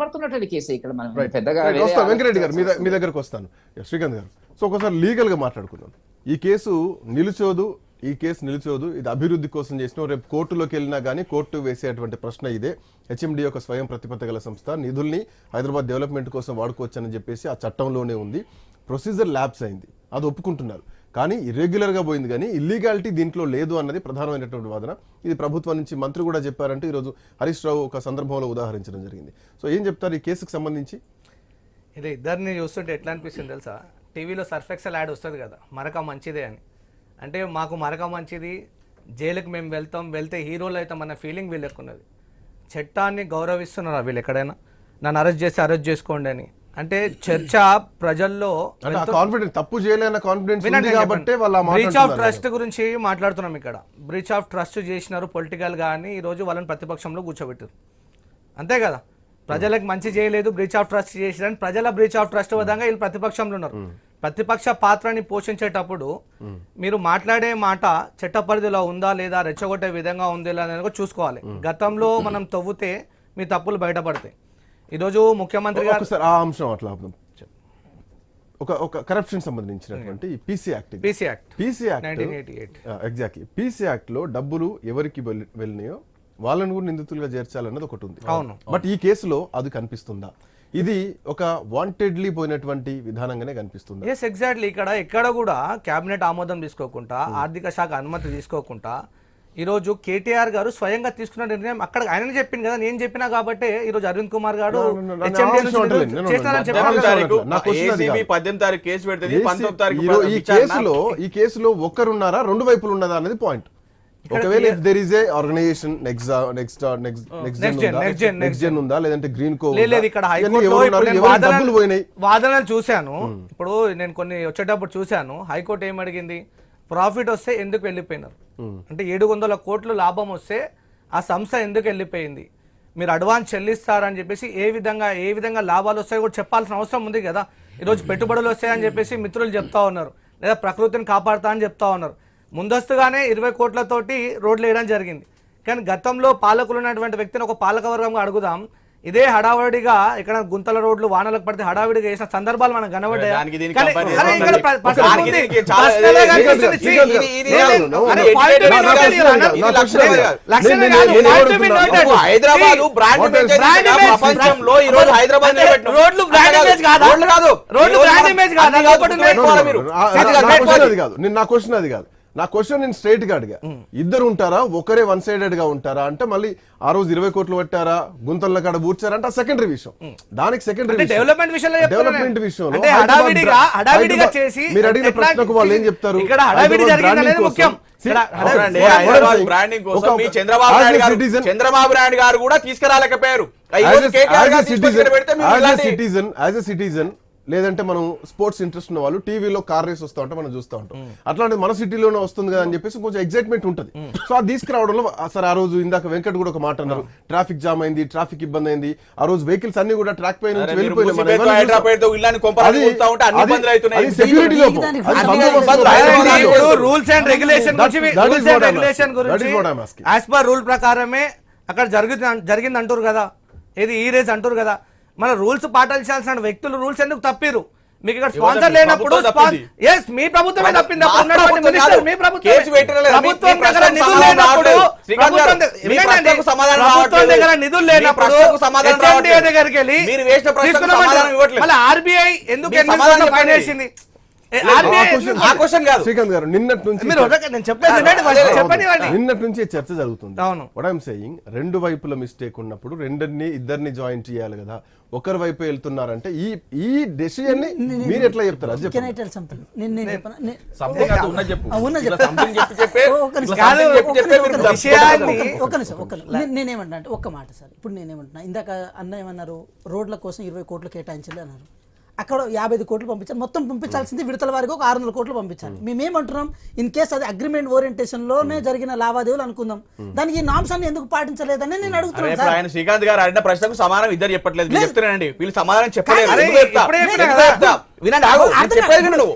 పడుతున్నటువంటి కేసు ఇక్కడ మనం. పెద్దగా వెంకరెడ్డి గారు మీ దగ్గరకు వస్తాను. శ్రీకాంత్ గారు. సో ఒకసారి లీగల్గా మాట్లాడుకుందాం. ఈ కేసు నిలుచోదు ఈ కేసు నిలుచోదు ఇది అభివృద్ధి కోసం చేసిన రేపు కోర్టులోకి వెళ్ళినా కానీ కోర్టు వేసేటువంటి ప్రశ్న ఇదే. హెచ్ఎండి ఒక స్వయం ప్రతిపత్తి గల సంస్థ నిధుల్ని హైదరాబాద్ డెవలప్మెంట్ కోసం వాడుకోవచ్చని చెప్పేసి ఆ చట్టంలోనే ఉంది. ప్రొసీజర్ ల్యాబ్స్ అయింది. అది ఒప్పుకుంటున్నారు. కానీ ఇర్రెగ్యులర్గా పోయింది. కానీ ఇల్లీగాలిటీ దీంట్లో లేదు అన్నది ప్రధానమైనటువంటి వాదన. ఇది ప్రభుత్వం నుంచి మంత్రి కూడా చెప్పారంటే ఈరోజు హరీష్ రావు ఒక సందర్భంలో ఉదాహరించడం జరిగింది. సో ఏం చెప్తారు ఈ కేసుకు సంబంధించి? ఇది ఇద్దరిని చూస్తుంటే ఎట్లా అనిపిస్తుంది తెలుసా? టీవీలో సర్ఫెక్సల్ యాడ్ వస్తుంది కదా మరక మంచిదే అని. అంటే మాకు మరక మంచిది జైలుకి మేము వెళ్తాం వెళ్తే హీరోలు అవుతాం అన్న ఫీలింగ్ వీళ్ళకి ఉన్నది చట్టాన్ని గౌరవిస్తున్నారా వీళ్ళు ఎక్కడైనా? నన్ను అరెస్ట్ చేసి అరెస్ట్ చేసుకోండి అని. అంటే చర్చ ప్రజల్లో కాన్ఫిడెన్స్ తప్పు చేయలేన కాన్ఫిడెన్స్ కాబట్టి బ్రీచ్ ఆఫ్. ట్రస్ట్ గురించి మాట్లాడుతున్నాం ఇక్కడ. బ్రీచ్ ఆఫ్ ట్రస్ట్ చేసినారు పొలిటికల్ అని ఈ రోజు వాళ్ళని ప్రతిపక్షంలో కూర్చోబెట్టారు. అంతే కదా? ప్రజలకు మంచి చేయలేదు బ్రీచ్ ఆఫ్ ట్రస్ట్ చేసిరని ప్రజల బ్రీచ్ ఆఫ్ ట్రస్ట్ విధంగా వీళ్ళు ప్రతిపక్షంలో ఉన్నారు. ప్రతిపక్ష పాత్రని పోషించేటప్పుడు మీరు మాట్లాడే మాట చట్ట పరిధిలో ఉందా లేదా రెచ్చగొట్టే విధంగా ఉందా లేదా చూసుకోవాలి. గతంలో మనం తవ్వుతే మీ తప్పులు బయటపడతాయి. ఈరోజు ముఖ్యమంత్రి గారు ఆ అంశం అట్లా. ఒక ఒక కరప్షన్ సంబంధించినటువంటి PC act PC act PC act exactly PC యాక్ట్లో డబ్బులు ఎవరికి వెళ్ళి- వెళ్ళినాయో వాళ్ళని కూడా నిందితులుగా చేర్చాలన్నది ఒకటి ఉంది. అవును. బట్ ఈ కేసులో అది కనిపిస్తుందా? ఇది ఒక వాంటెడ్లీ పోయినటువంటి విధానంగానే కనిపిస్తుందా? ఎస్ ఎగ్జాక్ట్లీ ఇక్కడ ఎక్కడ కూడా కేబినెట్ ఆమోదం తీసుకోకుండా ఆర్థిక శాఖ అనుమతి తీసుకోకుండా ఈరోజు కేటీఆర్ గారు స్వయంగా తీసుకున్న నిర్ణయం అక్కడ ఆయన చెప్పింది కదా నేను చెప్పినా కాబట్టి ఈరోజు అరవింద్ కుమార్ గారు ఈ. కేసులో ఈ కేసులో ఒక్కరున్నారా రెండు వైపులు ఉన్నదా అనేది పాయింట్ ఒకవేళ there is a organization next next next next gen, next gen ఉందా? లేదంటే గ్రీన్ కో లేదు, ఇక్కడ వాదనలు- డబ్బులు పోయినాయి? వాదనలు చూశాను. ఇప్పుడు నేను కొన్ని వచ్చేటప్పుడు చూశాను. హైకోర్టు ఏం అడిగింది? ప్రాఫిట్ వస్తే ఎందుకు వెళ్ళిపోయినారు? అంటే ఏడు వందల కోట్లు లాభం వస్తే ఆ సంస్థ ఎందుకు వెళ్ళిపోయింది? మీరు అడ్వాన్స్ చెల్లిస్తారని చెప్పేసి ఏ విధంగా ఏ విధంగా లాభాలు వస్తాయో కూడా చెప్పాల్సిన అవసరం ఉంది కదా? ఈరోజు పెట్టుబడులు వస్తాయని చెప్పేసి మిత్రులు చెప్తా ఉన్నారు. లేదా ప్రకృతిని కాపాడుతా అని చెప్తా ఉన్నారు. ముందస్తుగానే ఇరవై కోట్లతోటి రోడ్లు వేయడం జరిగింది. కానీ గతంలో పాలకులు ఉన్నటువంటి వ్యక్తిని ఒక పాలకవర్గంగా అడుగుదాం. ఇదే హడావడిగా ఇక్కడ గుంతల రోడ్లు వానలకు పడితే హడావిడిగా వేసిన సందర్భాలు మనకు కనబడ్డాయి దానికి దీనికి కానీ- compare అరే ఇక్కడ చేసుకోండి. ప- పర్సనల్ దానికి ఉంది. దీనికి చాలా- పర్సనల్గా ఇది- కనిపిస్తుంది. ఇది- See, ఇది- ఇది- ఇది- లేదు, ఇది- లేదు. అరే ఇది- point ఇది- to be నా- నా noted question here, అది కాదు. అన్న. నా ఇది question అది కాదు. లక్షణం నేను- కాదు, నేను point to be ఏమడుగుతున్నా? noted. నువ్వు హైదరాబాద్ బ్రాండ్ ఇమేజ్ కాదా? రోడ్లు కాదు రోడ్లు ఈ రోజు brand మనం image కాదా? అన్ని లోపల గుర్తు ఉన్నాయి. పెట్టుకోవాలి మీరు. ఆ- చేతి నా కాదు, క్వశ్చన్. అది కాదు నా క్వశ్చన్ నేను స్ట్రైట్గా అడిగా. ఇద్దరు ఉంటారా? ఒకరే వన్ సైడెడ్గా ఉంటారా? అంటే మళ్ళీ ఆ రోజు ఇరవై కోట్లు పట్టారా గుంతల కాడ బూర్చారా అంటే సెకండరీ విషయం. దానికి సెకండరీ అంటే డెవలప్మెంట్ విషయంలో డెవలప్మెంట్. విషయంలో మీరు అడిగిన ప్రశ్నకు వాళ్ళు ఏం చెప్తారు? చంద్రబాబు నాయుడు గారు కూడా తీసుకురాలేకపోయారు. ఈ as రోజు a- లేదంటే మనం స్పోర్ట్స్ ఇంట్రెస్ట్ ఉన్న వాళ్ళు టీవీలో కార్ రేస్ వస్తా ఉంటే మనం చూస్తూ ఉంటాం. అట్లాంటిది మన సిటీలోనే వస్తుంది కదా అని చెప్పేసి కొంచెం ఎగ్జైట్మెంట్ ఉంటుంది. సో అది తీసుకురావడంలో సరే ఆ రోజు ఇందాక వెంకట్ కూడా ఒక మాట అన్నారు. ట్రాఫిక్ జామ్ అయింది ట్రాఫిక్ ఇబ్బంది అయింది. ఆ రోజు వెహికల్స్ అన్ని కూడా ట్రాక్ అరే నుంచి వెళ్ళిపోయినాయి రూల్ ప్రకారమే అక్కడ జరుగుతుంది జరిగింది అంటారు కదా. ఏది ఈ రేస్ అంటారు కదా. మన రూల్స్ పాటించాల్సిన వ్యక్తులు రూల్స్ ఎందుకు తప్పిరు మీకు ఇక్కడ స్పాన్సర్ లేనప్పుడు. ఎస్ మీ ప్రభుత్వమే తప్పింది. మా ప్రభుత్వం దగ్గర నిధులు లేనప్పుడు. దగ్గరికి వెళ్ళి ఆర్బీఐ ఎందుకు ఫైన్. వేసింది శ్రీకాంత్ గారు నిన్నటి నుంచి నుంచి చర్చ జరుగుతుంది అవును. వాట్ ఐఎమ్ సేయింగ్ రెండు వైపుల మిస్టేక్ ఉన్నప్పుడు రెండన్ని ఇద్దరిని జాయిన్ చేయాలి కదా ఒకరి వైపు వెళ్తున్నారంటే ఈ ఈ డెసిజన్ని మీరు ఎట్లా చెప్తారు అది కెన్ ఐ చెప్పండి టెల్ సంథింగ్ నేను నేను చెప్పనా? నే- సంథింగ్ అది ఉన్నది చెప్పు ఆ, ఉన్నది ఇట్లా చెప్పు. something చెప్పి చెప్పే ఒక ఇట్లా నిమిషం. something కాదు, చెప్పి ఒక చెప్పే నిమిషం, మీరు ఒక నిమిషం. విషయాన్ని- ఒక- ఒక నిమిషం ఒక నిమిషం. నేను- నేనేమంటున్నా అంటే ఒక్క మాట సార్ ఇప్పుడు నేనేమంటున్నా ఇందాక అన్న ఏమన్నారు రోడ్ల కోసం ఇరవై కోట్లు కేటాయించాలి అన్నారు అక్కడ యాభై ఐదు కోట్లు పంపించాలి. మొత్తం పంపించాల్సింది విడతల వారికి ఒక ఆరు వందల కోట్లు పంపించాలి. మేమేమంటున్నాం? ఇన్ కేస్ అది అగ్రిమెంట్ ఓరియంటేషన్లోనే జరిగిన లావాదేవీలు అనుకుందాం. దానికి ఈ నామ్స్ అన్ని ఎందుకు పాటించలేదని నేను అడుగుతున్నాను ఆయన శ్రీకాంత్ గారు అడిగిన ప్రశ్నకు సమాధానం ఇద్దరు చెప్పట్లేదు. చెప్తున్నానండి వీళ్ళు సమాధానం చెప్పలేదు? వినండి ఆగు. చెప్పేది నువ్వు.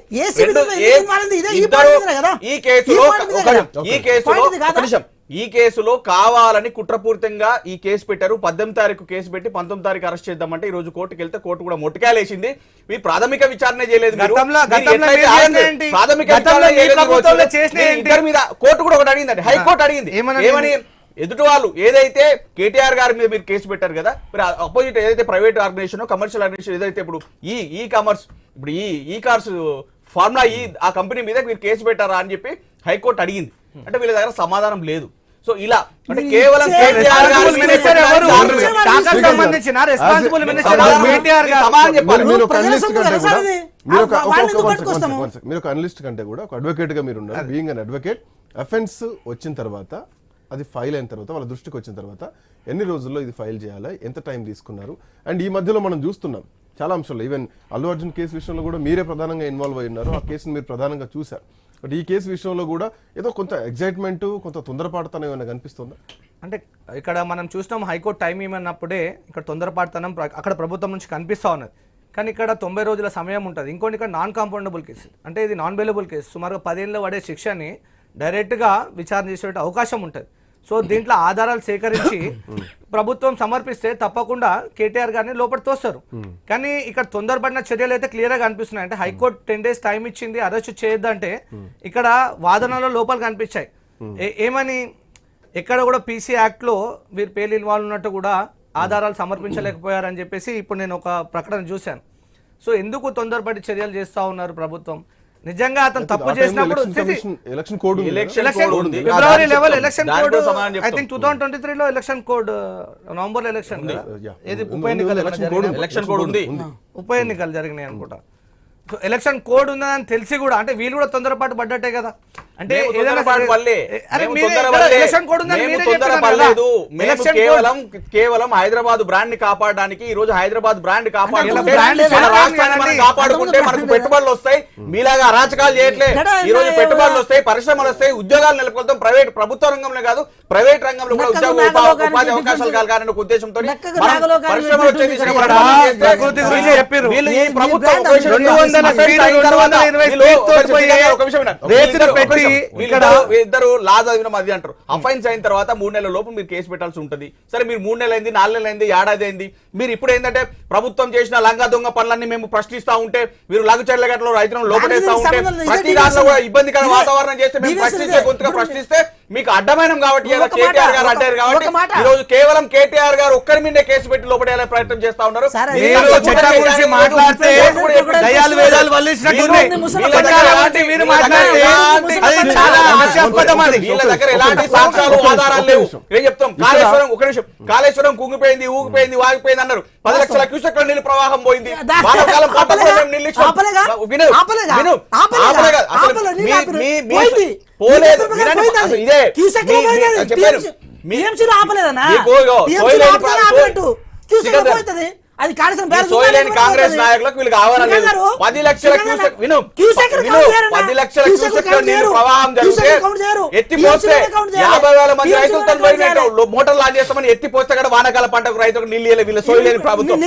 ఈ కేసులో. ఈ కేసులో ఈ కేసులో కావాలని కుట్రపూరితంగా ఈ కేసు పెట్టారు. పద్దెనిమిది తారీఖు కేసు పెట్టి పంతొమ్మిది తారీఖు అరెస్ట్ చేద్దామంటే ఈ రోజు కోర్టుకి వెళ్తే కోర్టు కూడా మొట్టకాయలేసింది. మీ ప్రాథమిక విచారణ చేయలేదు? ప్రాథమిక మీద కోర్టు కూడా ఒకటి అడిగిందండి. హైకోర్టు అడిగింది. ఏమని? ఎదుటి వాళ్ళు ఏదైతే కేటీఆర్ గారి మీద మీరు కేసు పెట్టారు కదా మరి అపోజిట్ ఏదైతే ప్రైవేట్ ఆర్గనైజేషన్ కమర్షియల్ ఆర్గనైజేషన్ ఏదైతే ఇప్పుడు ఈ ఈ కామర్స్ ఇప్పుడు ఈ ఈ కార్స్ ఫార్ములా ఈ ఆ కంపెనీ మీద మీరు కేసు పెట్టారా అని చెప్పి హైకోర్టు అడిగింది. అంటే వీళ్ళ దగ్గర సమాధానం లేదు. సో ఇలా అంటే కేవలం సంబంధించిన రెస్పాన్సిబుల్. మీరు ఒక అనలిస్ట్ కంటే కూడా ఒక అడ్వకేట్గా మీరు ఉన్నారు బీయింగ్ అన్ అడ్వకేట్ అఫెన్స్ వచ్చిన తర్వాత అది ఫైల్ అయిన తర్వాత వాళ్ళ దృష్టికి వచ్చిన తర్వాత ఎన్ని రోజుల్లో ఇది ఫైల్ చేయాలి? ఎంత టైం తీసుకున్నారు? అండ్ ఈ మధ్యలో మనం చూస్తున్నాం చాలా అంశాలు ఈవెన్ అల్లు అర్జున్ కేసు విషయంలో కూడా మీరే ప్రధానంగా ఇన్వాల్వ్ అయి ఉన్నారు. ఆ కేసుని మీరు ప్రధానంగా చూశారు. బట్ ఈ కేసు విషయంలో కూడా ఏదో కొంత ఎగ్జైట్మెంట్ కొంత తొందరపాటుతనం ఏమైనా కనిపిస్తుందా? అంటే ఇక్కడ మనం చూసినాం హైకోర్టు టైం ఇవ్వనప్పుడే ఇక్కడ తొందరపాటుతనం అక్కడ ప్రభుత్వం నుంచి కనిపిస్తా ఉన్నది. కానీ ఇక్కడ తొంభై రోజుల సమయం ఉంటుంది. ఇంకోటి ఇక్కడ నాన్ కాంపౌండబుల్ కేసు అంటే ఇది నాన్ బెయిలబుల్ కేసు సుమారుగా పదేళ్ళు పడే శిక్షని డైరెక్ట్గా విచారణ చేసే అవకాశం ఉంటుంది. సో దీంట్లో ఆధారాలు సేకరించి ప్రభుత్వం సమర్పిస్తే తప్పకుండా కేటీఆర్ గారిని లోపల తోస్తారు. కానీ ఇక్కడ తొందరపడిన చర్యలు అయితే క్లియర్గా కనిపిస్తున్నాయి. అంటే high court ten days time ఇచ్చింది అరెస్ట్ చేయొద్దంటే ఇక్కడ వాదనలో లోపాలు కనిపించాయి. ఏ- ఏమని? ఎక్కడ కూడా పీసీ యాక్ట్లో వీరు పేర్లు ఇన్వాల్వ్ ఉన్నట్టు కూడా ఆధారాలు సమర్పించలేకపోయారని చెప్పేసి ఇప్పుడు నేను ఒక ప్రకటన చూశాను. సో ఎందుకు తొందరపడి చర్యలు చేస్తా ఉన్నారు ప్రభుత్వం? నిజంగా అతను తప్పు చేసినప్పుడు election code. February level. Election code I. Think two thousand twenty three లో ఎలక్షన్ కోడ్ నవంబర్లో ఎలక్షన్. ఏది ఉంది, ఉప ఎన్నికలు? ఎలక్షన్ కోడ్ ఉంది ఉప ఎన్నికలు జరిగినాయి అనుకుంటా సో ఎలక్షన్ కోడ్ ఉందని తెలిసి కూడా అంటే వీళ్ళు కూడా తొందరపాటు పడ్డట్టే కదా అంటే కేవలం కేవలం హైదరాబాద్ బ్రాండ్ని కాపాడడానికి ఈ రోజు హైదరాబాద్ బ్రాండ్ కాపాడుకుంటే. కాపాడుకుంటే మనకు పెట్టుబడులు వస్తాయి. మీలాగా అరాచకాలు చేయట్లే. ఎక్కడ ఈ రోజు? పెట్టుబడులు వస్తాయి పరిశ్రమలు వస్తాయి ఉద్యోగాలు నెలకొల్తాం. ప్రైవేట్ ప్రభుత్వ రంగంలో కాదు ప్రైవేట్ రంగంలో కూడా ఉద్యోగ ఉపాధి అవకాశాలు కలగాలనే ఒక ఉద్దేశంతో పరిశ్రమలు వచ్చే ప్రభుత్వం వీళ్ళిద్దరు- వీళ్ళిద్దరు లా చదివిన అది అంటారు అఫైన్స్ అయిన తర్వాత మూడు నెలల లోపు మీరు కేసు పెట్టాల్సి ఉంటుంది సరే మీరు మూడు నెలలు అయింది నాలుగు నెలలు అయింది ఏడాది అయింది మీరు ఇప్పుడు ఏంటంటే ప్రభుత్వం చేసిన లంగా దొంగ పనులన్నీ మేము ప్రశ్నిస్తా ఉంటే మీరు లఘుచర్ల గట్లో రైతులను లోపడేస్తా ఉంటే. ప్రతి ఇదే దాంట్లో కూడా డివిజన్. ఇబ్బందికర వాతావరణం చేస్తే మేము. గొంతుగా ఇప్పుడు ప్రశ్నిస్తే మీకు అడ్డమైన కాబట్టి కేటీఆర్ గారు అంటారు కాబట్టి. ఈ రోజు కేవలం కేటీఆర్ గారు ఒక్కరి మీదే కేసు పెట్టి లోపడేయాలని ప్రయత్నం చేస్తా ఉన్నారు మాట్లాడితే చాలా హాస్యాస్పదం అది. వీళ్ళ దగ్గర ఒక ఎలాంటి నిమిషం, సాక్ష్యాలు ఒక నిమిషం, ఆధారాలు ఒక లేవు. నిమిషం. ఏం చెప్తాం? ఇక్కడ- కాళేశ్వరం ఒక నిమిషం. కాళేశ్వరం కుంగిపోయింది ఊగిపోయింది వాగిపోయింది అన్నారు. పది లక్షల క్యూసెక్ల నీళ్ళు ప్రవాహం పోయింది. వానాకాలం పంట? కోసం నీళ్ళు? విను? విను? అసలు. పోలేదు. ఇదే. లో ఆపలేదన్నా? అది ఉందని కాంగ్రెస్. నాయకులకు వీళ్ళకి ఆహ్వానం లేదు పది లక్షల క్యూసెక్ విను. పది లక్షల నీళ్ళు చేయరు. ప్రవాహం జరిగితే. ఎత్తి పోస్తే. యాభై వేల మంది కౌంట్ చేయాలి. మోటార్లు ఆన్ చేస్తామని ఎత్తి పోస్తే కూడా వానాకాల పంటకు రైతులకు నీళ్ళు వీళ్ళ సోయలేని ప్రభుత్వం